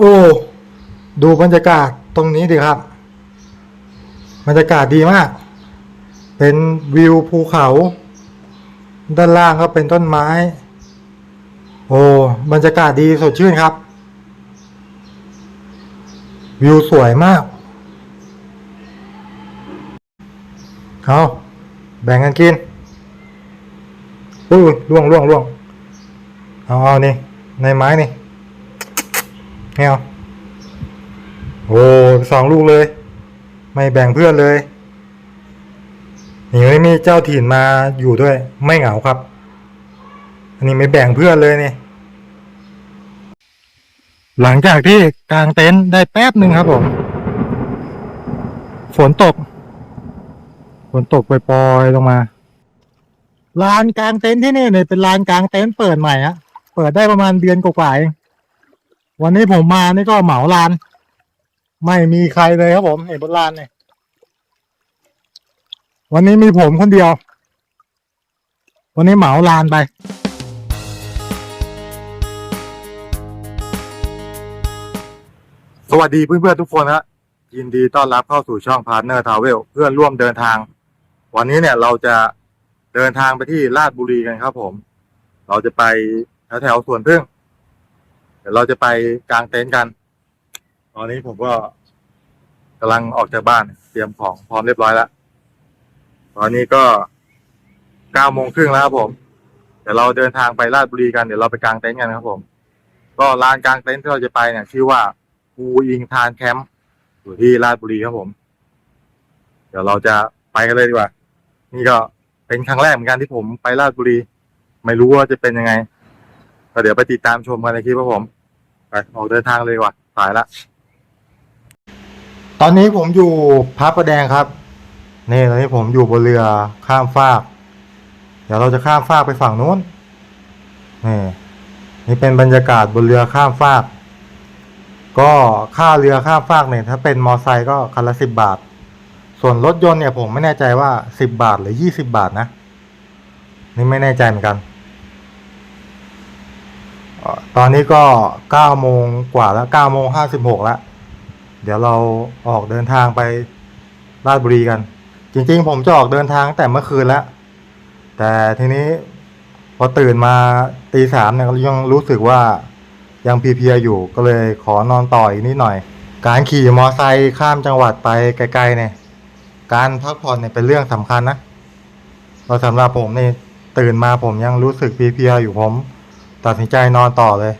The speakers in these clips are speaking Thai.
โอ้ ดูบรรยากาศตรงนี้ดิครับ บรรยากาศดีมาก เป็นวิวภูเขา ด้านล่างก็เป็นต้นไม้ โอ้บรรยากาศดีสดชื่นครับ วิวสวยมากเอาแบ่งกันกินอุ้ยล่วงล่วงล่วงเอาเอานี่ในไม้นี่ ไม่เอาโอ้สองลูกเลย ไม่แบ่งเพื่อนเลยนี่ไม่มีเจ้าถิ่นมาอยู่ด้วย ไม่เหงาครับ อันนี้ไม่แบ่งเพื่อนเลยนี่หลังจากที่กางเต็นท์ได้แป๊บหนึ่งครับผมฝนตกฝนตกปล่อยๆลงมาลานกลางเต็นท์ที่นี่เนี่ยเป็นลานกลางเต็นท์เปิดใหม่อะเปิดได้ประมาณเดือนกว่าๆเอง วันนี้ผมมานี่ก็เหมาลาน ไม่มีใครเลยครับผมเห็นบนลานเนี่ยวันนี้มีผมคนเดียว วันนี้เหมาลานไปสวัสดีเพื่อนๆทุกคนนะยินดีต้อนรับเข้าสู่ช่องพาร์ n เนอร์ทาวเวลเพื่อนร่วมเดินทาง วันนี้เนี่ยเราจะเดินทางไปที่ลาดบุรีกันครับผม เราจะไปแถวๆสวนพึ่ง ดี๋ยวเราจะไปกางเต็นท์กัน ตอนนี้ผมก็กำลังออกจากบ้าน เตรียมของพร้อมเรียบร้อยแล้ว ตอนนี้ก็เก้าโมงครึ่งแล้วครับผม เดี๋ยวเราเดินทางไปลาดบุรีกัน เดี๋ยวเราไปกางเต็นท์กันครับผม ก็ลานกางเต็นท์ที่เราจะไปเนี่ยชื่อว่าภูอิงทานแคมป์อยู่ที่ลาดบุรีครับผม เดี๋ยวเราจะไปกันเลยดีกว่า นี่ก็เป็นครั้งแรกเหมือนกันที่ผมไปลาดบุรี ไม่รู้ว่าจะเป็นยังไง ก็เดี๋ยวไปติดตามชมกันในคลิปครับผม ไปออกเดินทางเลยว่าสายละ ตอนนี้ผมอยู่พระประแดงครับ นี่ตอนนี้ผมอยู่บนเรือข้ามฟาก เดี๋ยวเราจะข้ามฟากไปฝั่งนู้น นี่นี่เป็นบรรยากาศบนเรือข้ามฟาก ก็ค่าเรือข้ามฟากเนี่ยถ้าเป็นมอไซค์ก็คันละสิบบาท ส่วนรถยนต์เนี่ยผมไม่แน่ใจว่าสิบบาทหรือยี่สิบาทนะ นี่ไม่แน่ใจเหมือนกัน ตอนนี้ก็เก้าโมงกว่าแล้วเก้าโมงห้าสิบหกแล้ว เดี๋ยวเราออกเดินทางไปราชบุรีกัน จริงๆ ผมจะออกเดินทางตั้งแต่เมื่อคืนแล้ว แต่ทีนี้พอตื่นมาตีสามเนี่ยยังรู้สึกว่ายังเพลียๆอยู่ก็เลยขอนอนต่ออีกนิดหน่อย การขี่มอไซค์ข้ามจังหวัดไปไกลๆเนี่ยการพักผ่อนเนี่ยเป็นเรื่องสำคัญนะเราสำหรับผมนี่ตื่นมาผมยังรู้สึกเพลียๆอยู่ผม ตัดสินใจนอนต่อเลย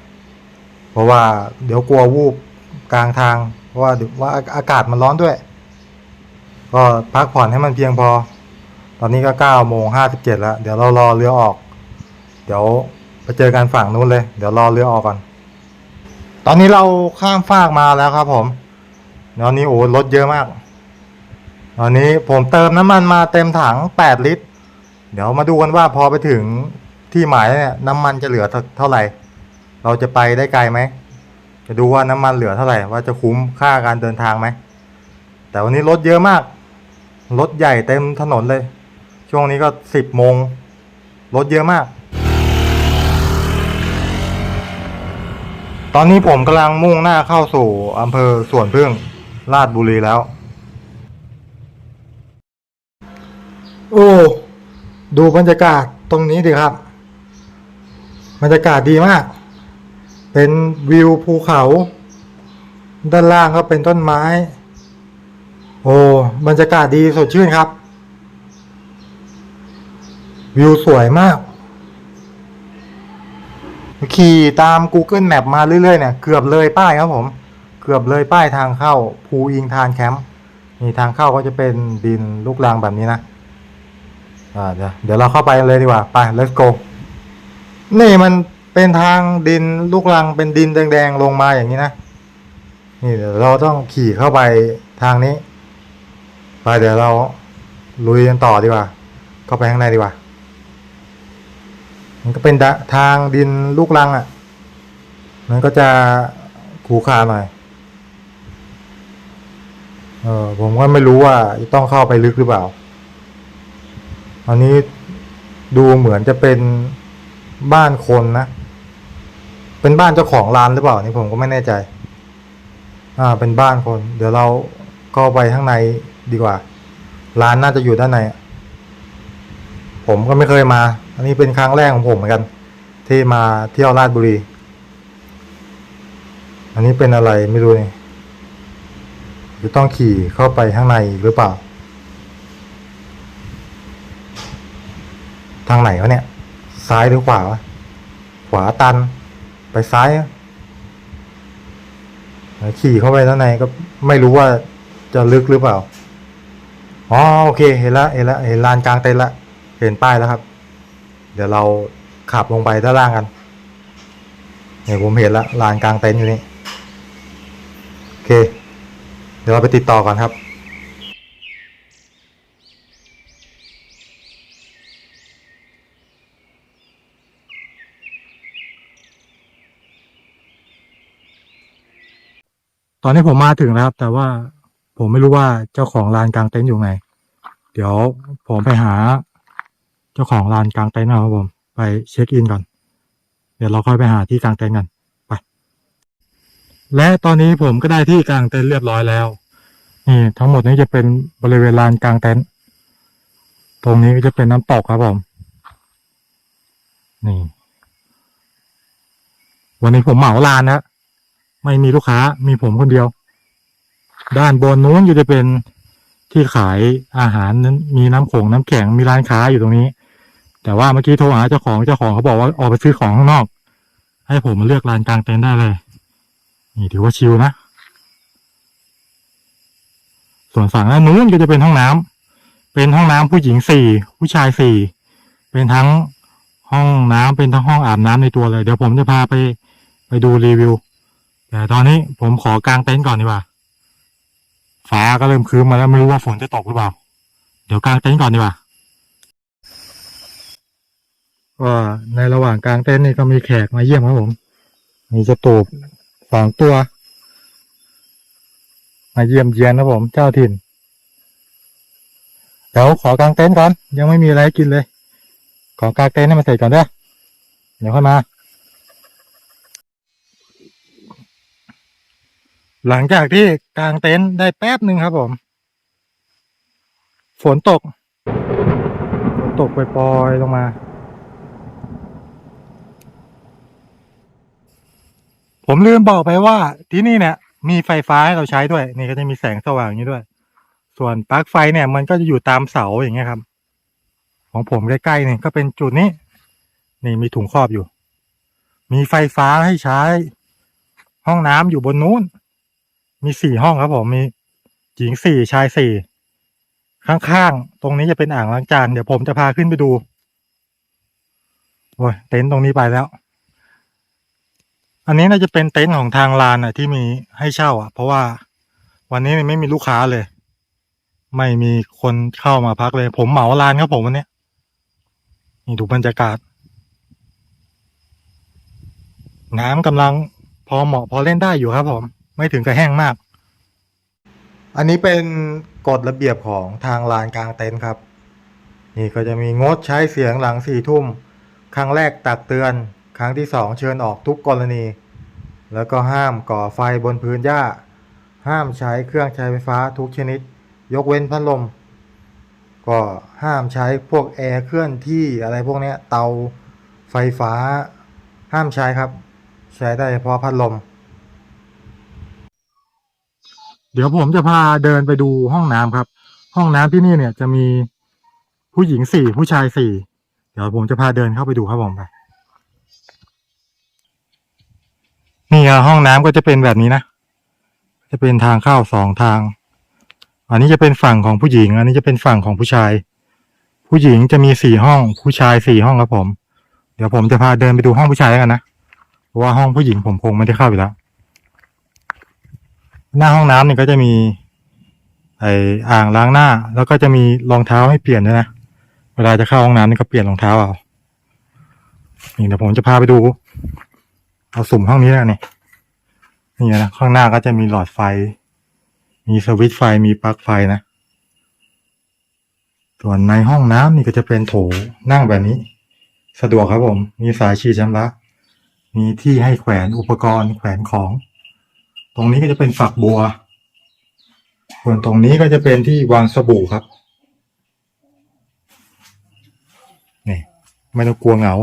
เพราะว่าเดี๋ยวกลัววูบกลางทาง เพราะว่าเดี๋ยวว่าอากาศมันร้อนด้วย ก็พักผ่อนให้มันเพียงพอ ตอนนี้ก็เก้าโมงห้าสิบเจ็ดแล้ว เดี๋ยวเรารอเรือออก เดี๋ยวไปเจอกันฝั่งนู้นเลย เดี๋ยวรอเรือออกก่อน ตอนนี้เราข้ามฟากมาแล้วครับผมตอนนี้โอ้รถเยอะมาก ตอนนี้ผมเติมน้ำมันมาเต็มถังแปดลิตร เดี๋ยวมาดูกันว่าพอไปถึง ที่หมายเนี่ยน้ำมันจะเหลือเท่าไหร่ เราจะไปได้ไกลไหม จะดูว่าน้ำมันเหลือเท่าไหร่ ว่าจะคุ้มค่าการเดินทางไหม แต่วันนี้รถเยอะมาก รถใหญ่เต็มถนนเลย ช่วงนี้ก็สิบโมง รถเยอะมาก ตอนนี้ผมกำลังมุ่งหน้าเข้าสู่อำเภอสวนพึ่งราชบุรีแล้ว โอ้ ดูบรรยากาศตรงนี้ดิครับ บรรยากาศดีมาก เป็นวิวภูเขา ด้านล่างก็เป็นต้นไม้ โอ้บรรยากาศดีสดชื่นครับ วิวสวยมาก ขี่ตาม Google Map มาเรื่อยๆเนี่ย เกือบเลยป้ายครับผม เกือบเลยป้ายทางเข้าภูอิงทานแคมป์นี่ทางเข้าก็จะเป็นดินลูกรังแบบนี้นะ อ่าเดี๋ยวเดี๋ยวเราเข้าไปเลยดีกว่า ไป let's go นี่มันเป็นทางดินลูกรังเป็นดินแดงๆลงมาอย่างนี้นะ นี่เดี๋ยวเราต้องขี่เข้าไปทางนี้ ไปเดี๋ยวเราลุยกันต่อดีกว่า เข้าไปข้างในดีกว่า มันก็เป็นดะทางดินลูกรังอะ่ะ มันก็จะขูขาหน่อย เออผมก็ไม่รู้ว่าต้องเข้าไปลึกหรือเปล่า อันนี้ดูเหมือนจะเป็น บ้านคนนะ เป็นบ้านเจ้าของร้านหรือเปล่านี่ผมก็ไม่แน่ใจ อ่า เป็นบ้านคน เดี๋ยวเราก็ไปข้างในดีกว่า ร้านน่าจะอยู่ด้านในผมก็ไม่เคยมา อันนี้เป็นครั้งแรกของผมเหมือนกัน ที่มาเที่ยวราชบุรี อันนี้เป็นอะไรไม่รู้เนี่ยจะต้องขี่เข้าไปข้างในหรือเปล่า ทางไหนวะเนี่ย ซ้ายหรือขวาวะขวาตัน ไปซ้ายขี่เข้าไปด้านในก็ไม่รู้ว่าจะลึกหรือเปล่า อ๋อโอเค เห็นละเห็นละเห็นลานกลางเต็นท์ละ เห็นป้ายแล้วครับ เดี๋ยวเราขับลงไปด้านล่างกันเนี่ยผมเห็นละลานกลางเต็นท์อยู่นี่ โอเค เดี๋ยวเราไปติดต่อก่อนครับ ตอนนี้ผมมาถึงแล้วครับ แต่ว่าผมไม่รู้ว่าเจ้าของลานกลางเต็นท์อยู่ไหน เดี๋ยวผมไปหา เจ้าของลานกลางเต็นท์นะครับผม ไปเช็คอินก่อน เดี๋ยวเราค่อยไปหาที่กลางเต็นท์กันไป และตอนนี้ผมก็ได้ที่กลางเต็นท์เรียบร้อยแล้ว นี่ทั้งหมดนี้จะเป็นบริเวณลานกลางเต็นท์ ตรงนี้ก็จะเป็นน้ำตกครับผม นี่ วันนี้ผมเหมาลานนะ ไม่มีลูกค้ามีผมคนเดียว ด้านบนนู้นก็จะเป็นที่ขายอาหารนั้นมีน้ำโขงน้ำแข็งมีร้านค้าอยู่ตรงนี้ แต่ว่าเมื่อกี้โทรหาเจ้าของเจ้าของเขาบอกว่าออกไปซื้อของข้างนอก ให้ผมมาเลือกลานกลางเต็นท์ได้เลย นี่ถือว่าชิลนะ ส่วนฝั่งด้านนู้นก็จะเป็นห้องน้ำเป็นห้องน้ำผู้หญิงสี่ผู้ชายสี่เป็นทั้งห้องน้ำเป็นทั้งห้องอาบน้ำในตัวเลย เดี๋ยวผมจะพาไปไปดูรีวิว แต่ตอนนี้ผมขอกางเต็นท์ก่อนดีกว่า ฟ้าก็เริ่มครึ้มมาแล้วไม่รู้ว่าฝนจะตกหรือเปล่า เดี๋ยวกางเต็นท์ก่อนดีกว่าก็ในระหว่างกางเต็นท์นี่ก็มีแขกมาเยี่ยมครับผม มีเจะตูบสองตัว มาเยี่ยมเยียนครับผม เจ้าถิ่น เดี๋ยวขอกางเต็นท์ก่อน ยังไม่มีอะไรกินเลย ขอกางเต็นท์ให้มันเสร็จก่อนเด้อเดี๋ยวค่อยมา หลังจากที่กางเต็นท์ได้แป๊บหนึ่งครับผม ฝนตก ฝนตกปล่อยๆลงมา ผมลืมบอกไปว่าที่นี่เนี่ย มีไฟฟ้าให้เราใช้ด้วย นี่ก็จะมีแสงสว่างอย่างนี้ด้วย ส่วนปลั๊กไฟเนี่ย มันก็จะอยู่ตามเสาอย่างเงี้ยครับ ของผมใกล้ๆเนี่ยก็เป็นจุดนี้ นี่มีถุงครอบอยู่ มีไฟฟ้าให้ใช้ ห้องน้ำอยู่บนนู้น มีสี่ห้องครับผมมีหญิงสี่ชายสี่ข้างๆ ตรงนี้จะเป็นอ่างล้างจาน เดี๋ยวผมจะพาขึ้นไปดู โอ้ยเต็นท์ตรงนี้ไปแล้ว อันนี้น่าจะเป็นเต็นท์ของทางลานอะ ที่มีให้เช่า อะ เพราะว่าวันนี้ไม่มีลูกค้าเลย ไม่มีคนเข้ามาพักเลย ผมเหมาลานครับผมวันนี้นี่ดูบรรยากาศ น้ำกำลังพอเหมาะพอเล่นได้อยู่ครับผม ไม่ถึงกับแห้งมาก อันนี้เป็นกฎระเบียบของทางลานกลางเต็นท์ครับ นี่ก็จะมีงดใช้เสียงหลังสี่ทุ่ม ครั้งแรกตักเตือน ครั้งที่สองเชิญออกทุกกรณี แล้วก็ห้ามก่อไฟบนพื้นหญ้า ห้ามใช้เครื่องใช้ไฟฟ้าทุกชนิด ยกเว้นพัดลม ก็ห้ามใช้พวกแอร์เคลื่อนที่อะไรพวกนี้เตาไฟฟ้าห้ามใช้ครับ ใช้ได้เฉพาะพัดลม เดี๋ยวผมจะพาเดินไปดูห้องน้ำครับ ห้องน้ำที่นี่เนี่ยจะมีผู้หญิงสี่ผู้ชายสี่เดี๋ยวผมจะพาเดินเข้าไปดูครับผมไปนี่ห้องน้ำก็จะเป็นแบบนี้นะจะเป็นทางเข้าสองทาง อันนี้จะเป็นฝั่งของผู้หญิง อันนี้จะเป็นฝั่งของผู้ชาย ผู้หญิงจะมีสี่ห้อง ผู้ชายสี่ห้องครับผม เดี๋ยวผมจะพาเดินไปดูห้องผู้ชายแล้วกันนะเพราะว่าห้องผู้หญิงผมคงไม่ได้เข้าอยู่แล้ว หน้าห้องน้ำเนี่ยก็จะมีไออ่างล้างหน้า แล้วก็จะมีรองเท้าให้เปลี่ยนด้วยนะเวลาจะเข้าห้องน้ำนี่ก็เปลี่ยนรองเท้าเอานี่เดี๋ยวผมจะพาไปดู เอาสุ่มห้องนี้แล้วนี่นี่นะข้างหน้าก็จะมีหลอดไฟ มีสวิตช์ไฟมีปลั๊กไฟนะส่วนในห้องน้ำนี่ก็จะเป็นโถนั่งแบบนี้ สะดวกครับผม มีสายฉีดชำระ มีที่ให้แขวนอุปกรณ์แขวนของ ตรงนี้ก็จะเป็นฝักบัว ส่วนตรงนี้ก็จะเป็นที่วางสบู่ครับ นี่ไม่ต้องกลัวเหงา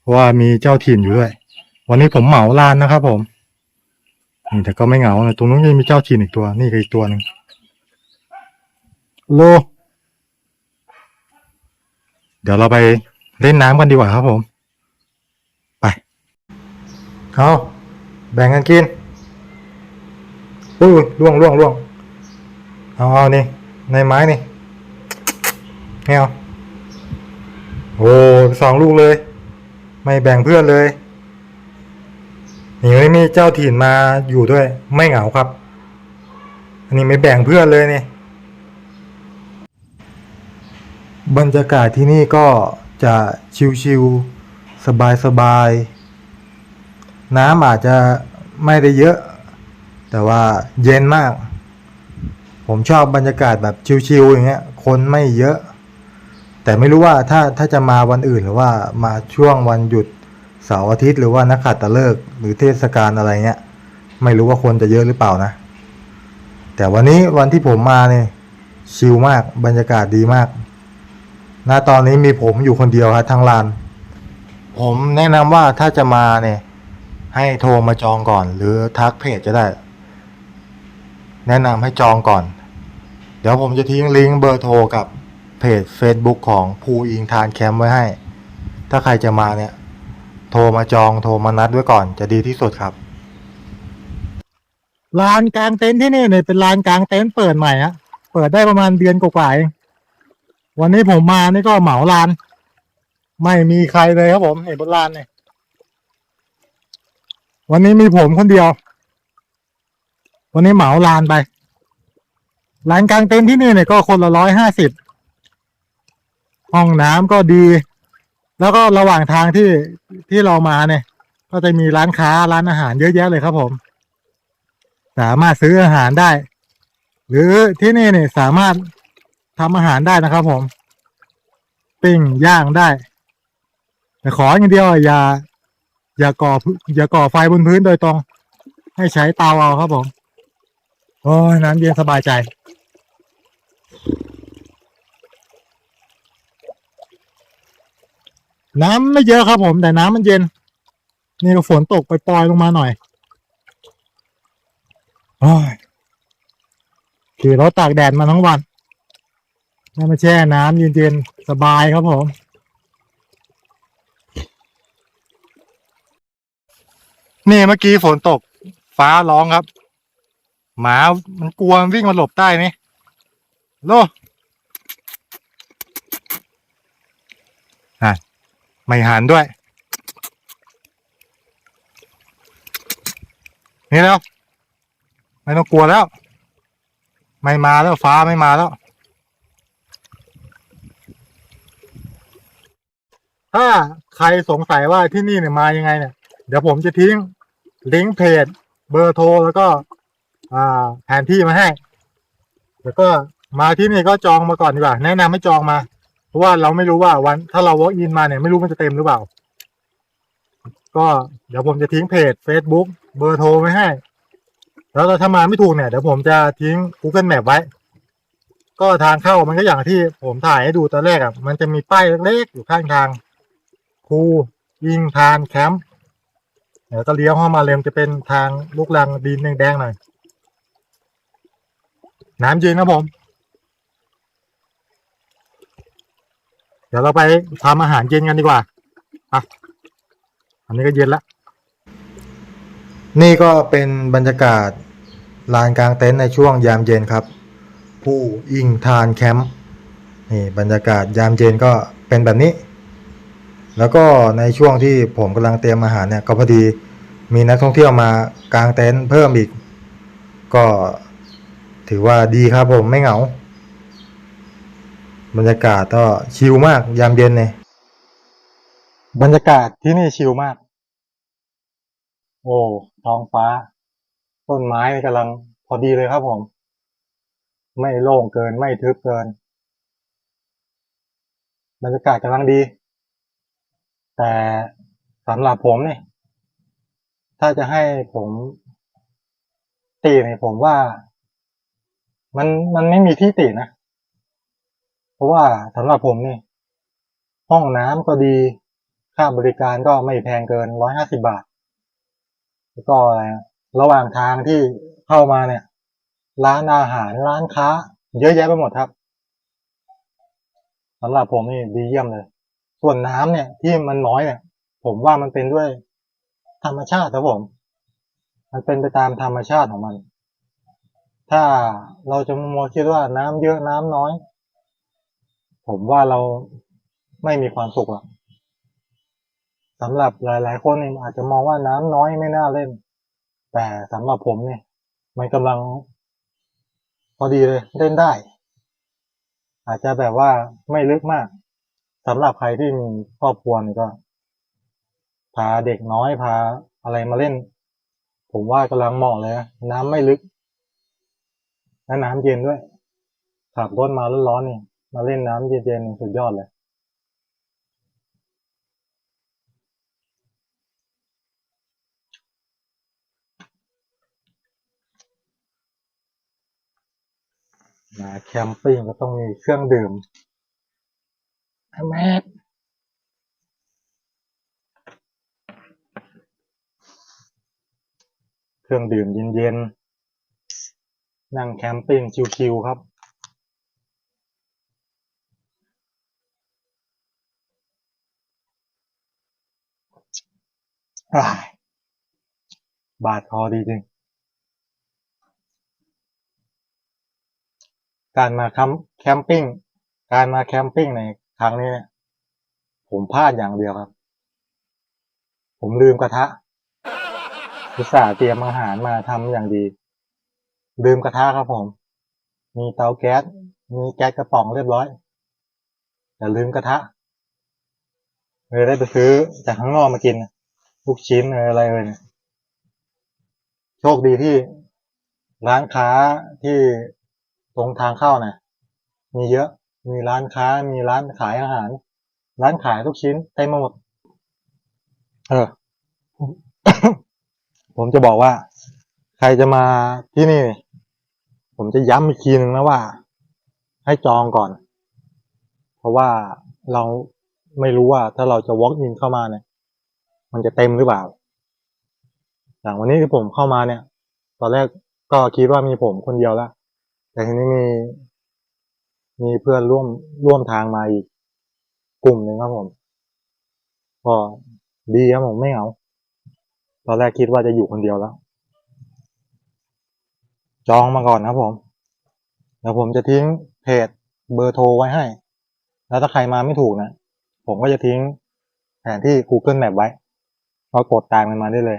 เพราะว่ามีเจ้าถิ่นอยู่ด้วย วันนี้ผมเหมาลานนะครับผม นี่แต่ก็ไม่เหงาเลยตรงนู้นยังมีเจ้าถิ่นอีกตัว นี่ก็อีกตัวหนึ่งโล เดี๋ยวเราไปเล่นน้ำกันดีกว่าครับผม ไป เอาแบ่งกันกิน อุ้ยล่วงล่วงล่วงเอาเอานี่ในไม้นี่ไม่เอาโอ้สองลูกเลย ไม่แบ่งเพื่อนเลยนี่ไม่มีเจ้าถิ่นมาอยู่ด้วย ไม่เหงาครับ อันนี้ไม่แบ่งเพื่อนเลยนี่บรรยากาศที่นี่ก็จะชิวๆสบายๆน้ำอาจจะไม่ได้เยอะ แต่ว่าเย็นมาก ผมชอบบรรยากาศแบบชิวๆอย่างเงี้ย คนไม่เยอะ แต่ไม่รู้ว่าถ้าถ้าจะมาวันอื่นหรือว่ามาช่วงวันหยุดเสาร์อาทิตย์หรือว่านักขัตฤกษ์หรือเทศกาลอะไรเงี้ย ไม่รู้ว่าคนจะเยอะหรือเปล่านะ แต่วันนี้วันที่ผมมาเนี่ยชิลมากบรรยากาศดีมาก ณตอนนี้มีผมอยู่คนเดียวครับทั้งลาน ผมแนะนำว่าถ้าจะมาเนี่ยให้โทรมาจองก่อน หรือทักเพจจะได้ แนะนำให้จองก่อน เดี๋ยวผมจะทิ้งลิงก์เบอร์โทรกับเพจ Facebook ของภูอิงทานแคมป์ไว้ให้ ถ้าใครจะมาเนี่ย โทรมาจองโทรมานัดไว้ก่อนจะดีที่สุดครับ ลานกลางเต็นท์ที่นี่เนี่ยเป็นลานกลางเต็นท์เปิดใหม่ฮะเปิดได้ประมาณเดือนกว่าๆเองวันนี้ผมมานี่ก็เหมาลาน ไม่มีใครเลยครับผมเห็นบนลานเนี่ยวันนี้มีผมคนเดียว วันนี้เหมาลานไปลานกลางเต็นท์ที่นี่เนี่ยก็คนละร้อยห้าสิบห้องน้ำก็ดี แล้วก็ระหว่างทางที่ที่เรามาเนี่ย ก็จะมีร้านค้าร้านอาหารเยอะแยะเลยครับผม สามารถซื้ออาหารได้ หรือที่นี่เนี่ยสามารถทำอาหารได้นะครับผมปิ้งย่างได้ แต่ขออย่างเดียวอย่า อย่าก่ออย่าก่อไฟบนพื้นโดยตรง ให้ใช้เตาเอาครับผม โอ้ยน้ำเย็นสบายใจ น้ำไม่เยอะครับผม แต่น้ำมันเย็น นี่ก็ฝนตกไปปล่อยลงมาหน่อยโอ้ยขี่รถตากแดดมาทั้งวันได้มาแช่น้ำเย็นๆสบายครับผมนี่เมื่อกี้ฝนตกฟ้าร้องครับ หมา มันกลัวมันวิ่งมาหลบใต้นี่โลอะไม่หันด้วย นี่แล้ว ไม่ต้องกลัวแล้ว ไม่มาแล้วฟ้าไม่มาแล้ว ถ้าใครสงสัยว่าที่นี่เนี่ยมายังไงเนี่ย เดี๋ยวผมจะทิ้งลิงก์เพจ เบอร์โทรแล้วก็ อ่าแผนที่มาให้ แล้วก็มาที่นี่ก็จองมาก่อนดีกว่า แนะนำให้จองมา เพราะว่าเราไม่รู้ว่าวัน ถ้าเรา walk in มาเนี่ยไม่รู้มันจะเต็มหรือเปล่า ก็เดี๋ยวผมจะทิ้งเพจ Facebook เบอร์โทรไว้ให้ แล้วถ้ามาไม่ถูกเนี่ยเดี๋ยวผมจะทิ้ง Google Map ไว้ ก็ทางเข้ามันก็อย่างที่ผมถ่ายให้ดูตอนแรกอะ มันจะมีป้ายเล็กๆอยู่ข้างทางคูยิงทานแคมป์เดี๋ยวก็เลี้ยวเข้ามาเลยมจะเป็นทางลูกลังดินแดงๆหน่อย น้ำเย็นนะผม เดี๋ยวเราไปทำอาหารเย็นกันดีกว่าอะอันนี้ก็เย็นละนี่ก็เป็นบรรยากาศลานกลางเต็นท์ในช่วงยามเย็นครับ ผู้อิงทานแคมป์นี่บรรยากาศยามเย็นก็เป็นแบบนี้ แล้วก็ในช่วงที่ผมกำลังเตรียมอาหารเนี่ยก็พอดีมีนักท่องเที่ยวมากลางเต็นท์เพิ่มอีก ก็ ถือว่าดีครับผมไม่เหงา บรรยากาศก็ชิลมากยามเย็นเนี่ยบรรยากาศที่นี่ชิลมาก โอ้ท้องฟ้า ต้นไม้กำลังพอดีเลยครับผม ไม่โล่งเกินไม่ทึบเกิน บรรยากาศกำลังดี แต่สำหรับผมเนี่ย ถ้าจะให้ผมติเนี่ยผมว่า มันมันไม่มีที่ตินะ เพราะว่าสำหรับผมนี่ ห้องน้ำก็ดี ค่าบริการก็ไม่แพงเกินร้อยห้าสิบาท แล้วก็อะไรอะระหว่างทางที่เข้ามาเนี่ย ร้านอาหารร้านค้า เยอะแยะไปหมดครับสำหรับผมนี่ดีเยี่ยมเลย ส่วนน้ำเนี่ยที่มันน้อยเนี่ย ผมว่ามันเป็นด้วย ธรรมชาติครับผม มันเป็นไปตามธรรมชาติของมัน ถ้าเราจะมัวคิดว่าน้ำเยอะน้ำน้อย ผมว่าเราไม่มีความสุขหรอกสำหรับหลาย ๆ คนเนี่ยอาจจะมองว่าน้ำน้อยไม่น่าเล่น แต่สำหรับผมเนี่ย มันกำลัง พอดีเลยเล่นได้ อาจจะแบบว่าไม่ลึกมากสำหรับใครที่มีครอบครัวนี่ก็พาเด็กน้อยพาอะไรมาเล่น ผมว่ากำลังเหมาะเลยนะน้ำไม่ลึก และน้ำเย็นด้วยขับรถมาร้อนๆนี่มาเล่นน้ำเย็นๆนี่สุดยอดเลยมาแคมปิ้งก็ต้องมีเครื่องดื่มแม่เครื่องดื่มเย็นๆ นั่งแคมปิ้งชิวๆครับอ้ายบาดคอดีจริง การมาแคมแคมปิ้ง การมาแคมปิ้งในครั้งนี้เนี่ยผมพลาดอย่างเดียวครับ ผมลืมกระทะอุตส่าห์เตรียมอาหารมาทำอย่างดี ลืมกระทะครับผม มีเตาแก๊ส มีแก๊สกระป๋องเรียบร้อยแต่ลืมกระทะเลยได้ไปซื้อจากข้างนอกมากินลูกชิ้นอะไรเลยเนี่ยโชคดีที่ร้านค้าที่ตรงทางเข้านี่ยมีเยอะ มีร้านค้า มีร้านขายอาหาร ร้านขายลูกชิ้นเต็มไปหมด เออ ผมจะบอกว่า ใครจะมาที่นี่ ผมจะย้ำอีกทีหนึ่งนะว่า ให้จองก่อน เพราะว่าเราไม่รู้ว่าถ้าเราจะ walk in เข้ามาเนี่ย มันจะเต็มหรือเปล่า อย่างวันนี้ที่ผมเข้ามาเนี่ย ตอนแรกก็คิดว่ามีผมคนเดียวแล้วแต่ทีนี้มี มีเพื่อนร่วมร่วมทางมาอีก กลุ่มหนึ่งครับผมก็ดีครับผมไม่เหงาตอนแรกคิดว่าจะอยู่คนเดียวแล้ว จองมาก่อนครับผมเดี๋ยวผมจะทิ้งเพจเบอร์โทรไว้ให้ แล้วถ้าใครมาไม่ถูกนะผมก็จะทิ้งแผนที่ Google Map ไว้ก็กดตามมันมาได้เลย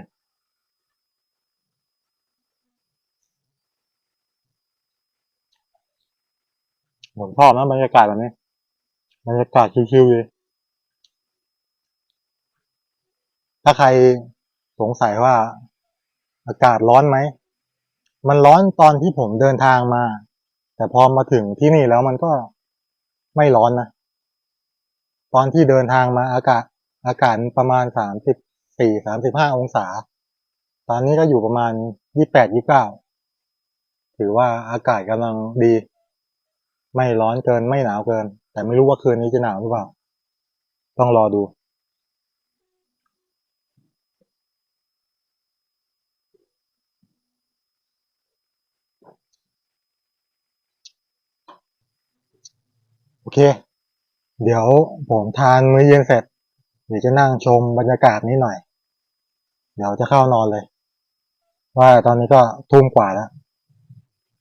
ผมชอบนะบรรยากาศแบบนี้บรรยากาศชิวๆเลยถ้าใครสงสัยว่าอากาศร้อนไหม มันร้อนตอนที่ผมเดินทางมา แต่พอมาถึงที่นี่แล้วมันก็ไม่ร้อนนะ ตอนที่เดินทางมาอากาศอากาศประมาณสามสิบสี่สามสิบห้าองศา ตอนนี้ก็อยู่ประมาณยี่แปดยี่เก้าถือว่าอากาศกำลังดี ไม่ร้อนเกินไม่หนาวเกิน แต่ไม่รู้ว่าคืนนี้จะหนาวหรือเปล่า ต้องรอดู โอเค เดี๋ยวผมทานมื้อเย็นเสร็จ เดี๋ยวจะนั่งชมบรรยากาศนี้หน่อย เดี๋ยวจะเข้านอนเลย ว่าตอนนี้ก็ทุ่มกว่าแล้ว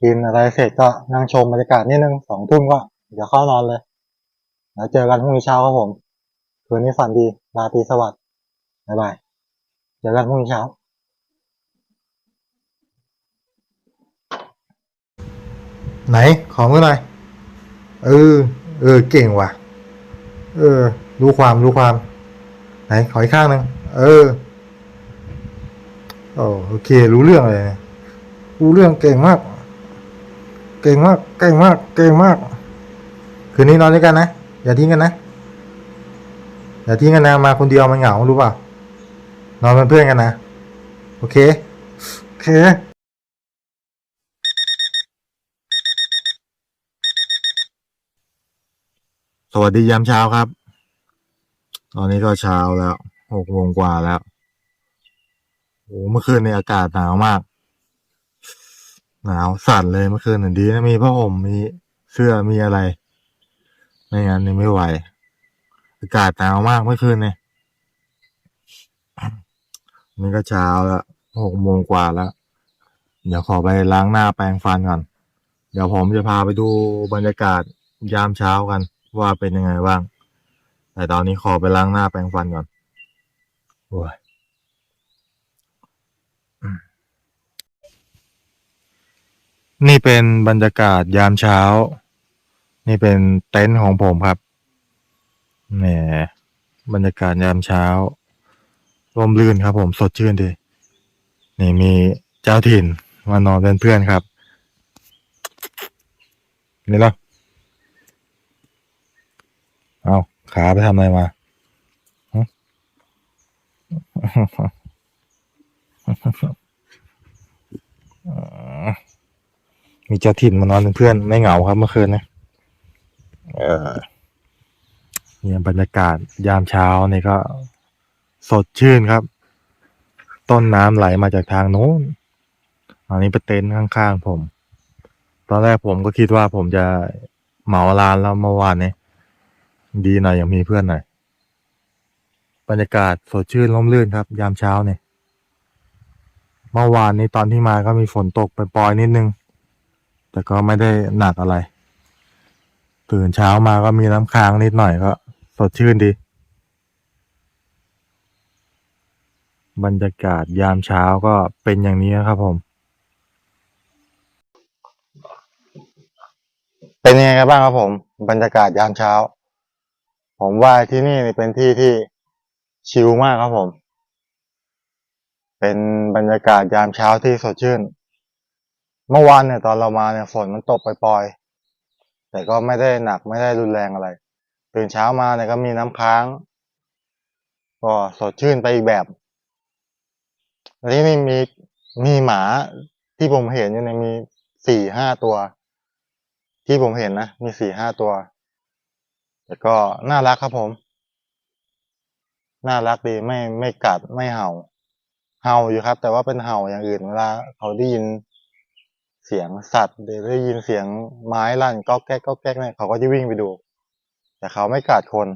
กินอะไรเสร็จก็นั่งชมบรรยากาศนิดนึงสองทุ่มก็เดี๋ยวเข้านอนเลย แล้วเจอกันพรุ่งนี้เช้าครับผม คืนนี้ฝันดี ราตรีสวัสดิ์บ๊ายบาย เจอกันพรุ่งนี้เช้าไหน ขอมือหน่เออ เออ เก่งว่ะ เออ รู้ความรู้ความ ไหน ขออีกข้างหนึ่งเออโอโอเค รู้เรื่องเลยรู้เรื่องเก่งมาก เก่งมาก เก่งมาก เก่งมาก คืนนี้นอนด้วยกันนะ อย่าทิ้งกันนะ อย่าทิ้งกันนะ มาคนเดียวมันเหงารู้เปล่านอนเป็นเพื่อนกันนะ โอเค โอเค สวัสดียามเช้าครับ ตอนนี้ก็เช้าแล้วหกโมงกว่าแล้วโอ้เมื่อคืนในอากาศหนาวมาก หนาวสั่นเลยเมื่อคืนน่ะดีนะมีผ้าห่มมีเสื้อมีอะไรไม่งั้นนี่ไม่ไหว อากาศหนาวมากเมื่อคืนเนี่ยนี่ก็เช้าแล้วหกโมงกว่าแล้ว เดี๋ยวขอไปล้างหน้าแปรงฟันก่อน เดี๋ยวผมจะพาไปดูบรรยากาศยามเช้ากัน ว่าเป็นยังไงบ้าง แต่ตอนนี้ขอไปล้างหน้าแปรงฟันก่อนโอ้ยนี่เป็นบรรยากาศยามเช้า นี่เป็นเต็นท์ของผมครับแหมบรรยากาศยามเช้าร่มรื่นครับ ผมสดชื่นดี นี่มีเจ้าถิ่นมานอนเป็นเพื่อนครับ นี่เหรอ เอาขาไปทำอะไรมาอมีเจ้าถิ่นมานอนเป็นเพื่อนไม่เหงาครับเมื่อคืนนะ เออเนี่ยบรรยากาศยามเช้านี่ก็ สดชื่นครับ ต้นน้ำไหลมาจากทางโน้น อันนี้เป็นเต็นท์ข้างๆผม ตอนแรกผมก็คิดว่าผมจะเหมาร้านแล้วเมื่อวานนี้ ดีหน่อยยังมีเพื่อนหน่อยบรรยากาศสดชื่นร่มรื่นครับ ยามเช้าเนี่ยเมื่อวานนี้ตอนที่มาก็มีฝนตกไปปลอยนิดนึง แต่ก็ไม่ได้หนักอะไร ตื่นเช้ามาก็มีน้ำค้างนิดหน่อยก็สดชื่นดี บรรยากาศยามเช้าก็เป็นอย่างนี้ครับผม เป็นยังไงกันบ้างครับผม บรรยากาศยามเช้า ผมว่าที่นี่เป็นที่ที่ชิลมากครับผม เป็นบรรยากาศยามเช้าที่สดชื่น เมื่อวานเนี่ยตอนเรามาเนี่ยฝนมันตกปล่อยๆ แต่ก็ไม่ได้หนักไม่ได้รุนแรงอะไร ตื่นเช้ามาเนี่ยก็มีน้ำค้าง ก็สดชื่นไปอีกแบบที่นี่มีมีหมาที่ผมเห็นอยู่เนี่ยมีสี่ห้าตัว ที่ผมเห็นนะ มีสี่ห้าตัว แต่ก็น่ารักครับผม น่ารักดีไม่ไม่กัดไม่เห่า เห่าอยู่ครับ แต่ว่าเป็นเห่าอย่างอื่นเวลาเขาได้ยินเสียงสัตว์หรือได้ยินเสียงไม้ลั่นก็แก๊กก็แก๊กเนี่ยเขาก็จะวิ่งไปดู แต่เขาไม่กัดคน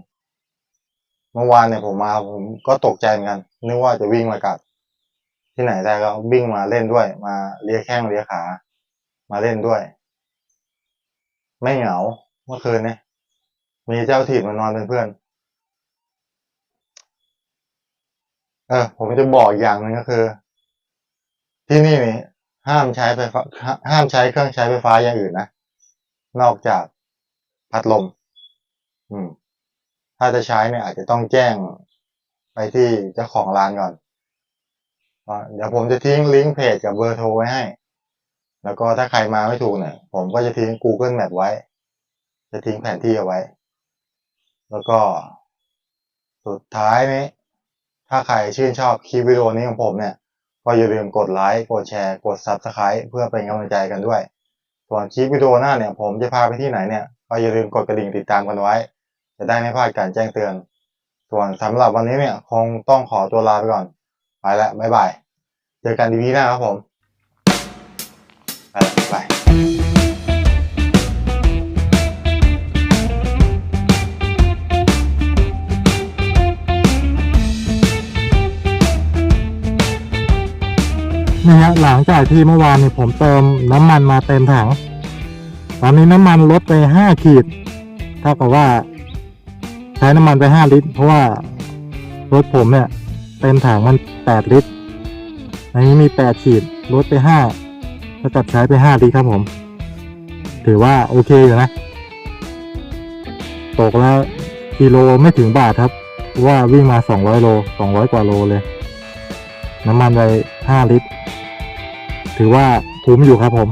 เมื่อวานเนี่ยผมมาผมก็ตกใจเหมือนกันนึกว่าจะวิ่งมากัด ที่ไหนได้ก็วิ่งมาเล่นด้วย มาเลียแข้งเลียขา มาเล่นด้วย ไม่เหงาเมื่อคืนเนี่ย มีเจ้าถิ่นมานอนเป็นเพื่อน เออ ผมจะบอกอย่างหนึ่งก็คือ ที่นี่นี่ห้ามใช้ไฟฟ้าห้ามใช้เครื่องใช้ไฟฟ้าอย่างอื่นนะ นอกจากพัดลม อืม ถ้าจะใช้เนี่ยอาจจะต้องแจ้งไปที่เจ้าของร้านก่อน เดี๋ยวผมจะทิ้งลิงก์เพจกับเบอร์โทรไว้ให้ แล้วก็ถ้าใครมาไม่ถูกเนี่ย ผมก็จะทิ้ง Google Map ไว้ จะทิ้งแผนที่เอาไว้ แล้วก็สุดท้ายนี้ถ้าใครชื่นชอบคลิปวิดีโอนี้ของผมเนี่ย ก็อย่าลืมกดไลค์กดแชร์ กด Subscribe เพื่อเป็นกำลังใจกันด้วย ส่วนคลิปวิดีโอหน้าเนี่ย ผมจะพาไปที่ไหนเนี่ยก็อย่าลืมกดกระดิ่งติดตามกันไว้ จะได้ไม่พลาดการแจ้งเตือน ส่วนสำหรับวันนี้เนี่ยคงต้องขอตัวลาไปก่อน ไปแล้วบ๊ายบาย เจอกันดีพีหน้าครับผม งจากที่เมื่อวานนี่ผมเติมน้ำมันมาเต็มถัง ตอนนี้น้ำมันลดไปห้าขีดเท่ากับว่า ใช้น้ำมันไปห้าลิตร เพราะว่ารถผมเนี่ยเต็มถังมันแปดลิตรอันนี้มีแปดขีดลดไปห้าเท่ากับใช้ไปห้าลิตรครับผม ถือว่าโอเคอยู่นะ ตกแล้วกิโลไม่ถึงบาทครับ ว่าวิ่งมาสองร้อยโลสองร้อยกว่าโลเลย น้ำมันไปห้าลิตร ถือว่าคุ้มอยู่ครับผม